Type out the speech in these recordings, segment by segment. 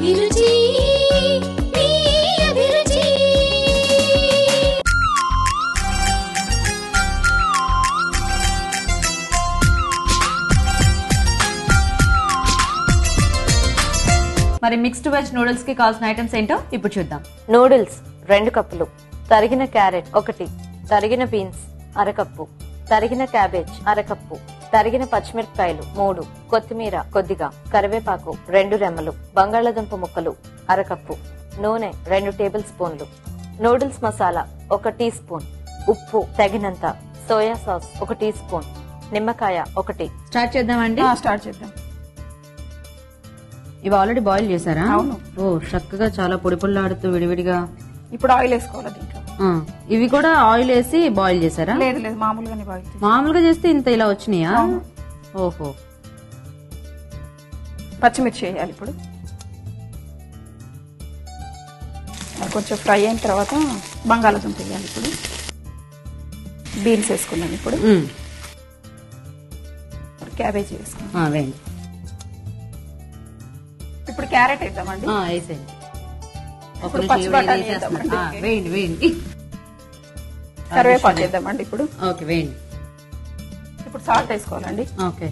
అభిరుచి మరి mixed veg నూడిల్స్కి కావాల్సిన ఐటమ్స్ ఏంటో ఇప్పుడు చూద్దాం. నూడిల్స్ రెండు కప్పులు. తరిగిన క్యారెట్ ఒకటి. తరిగిన బీన్స్ అరకప్పు. తరిగిన క్యాబేజ్ అరకప్పు. తరిగిన పచ్చిమిరపకాయలు మూడు కొత్తిమీర కొద్దిగా కరివేపాకు రెండు రెమ్మలు బంగాళాదుంప ముక్కలు అరకప్పు నూనె రెండు టేబుల్ స్పూన్లు నూడిల్స్ మసాలా ఒక టీ స్పూన్ ఉప్పు తగినంత సోయా సాస్ ఒక టీ స్పూన్ నిమ్మకాయ ఒకటి. స్టార్ట్ చేద్దామండి? స్టార్ట్ చేద్దాం. ఇవి ఆల్రెడీ బాయిల్ చేశారా? అవును. ఓ చక్కగా చాలా పొడి పొడిలాడుతూ విడివిడిగా. ఇప్పుడు ఆయిల్ వేసుకోవాలి దీంట్లో. ఇవి కూడా ఆయిల్ వేసి బాయిల్ చేశారా? లేదు లేదు మామూలుగానే బాయిల్ చేసి మామూలుగా చేస్తే ఇంత ఇలా వచ్చినాయా? ఓహో. పచ్చిమిర్చి వేయాలి ఇప్పుడు. అది కొంచెం ఫ్రై అయిన తర్వాత బంగాళాదుంప వేయాలి ఇప్పుడు. బీన్స్ వేసుకున్నాం ఇప్పుడు. ఉమ్. క్యాబేజీ వేసుకున్నాం ఆ, వేయండి. ఇప్పుడు క్యారెట్ వేద్దామండి. ఆ, వేసేయండి. ఇప్పుడు పచ్చి బఠానీ వేయండి వేయండి. కరివేపాకు వేద్దామండి ఇప్పుడు. ఓకే వేయండి. ఇప్పుడు సాల్ట్ వేసుకోవాలండి. ఓకే.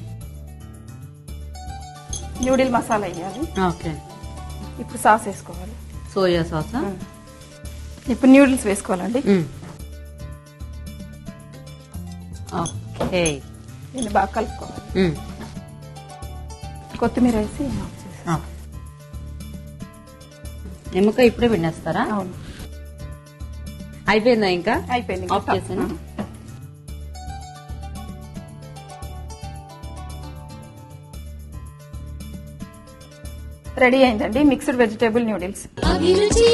న్యూడిల్ మసాలా వేయాలి. ఓకే. ఇప్పుడు సాస్ వేసుకోవాలి. Soya sauce? ఇప్పుడు న్యూడిల్స్ వేసుకోవాలండి. ఓకే. దీన్ని బాగా కలుపుకోవాలి. కొత్తిమీర వేసి నిమ్మకాయ ఇప్పుడే పిండేస్తారా? అవును. అయిపోయిందా ఇంకా? అయిపోయింది ఆఫ్ చేసాను? రెడీ అయిందండి మిక్స్డ్ వెజిటేబుల్ న్యూడిల్స్ అభిరుచి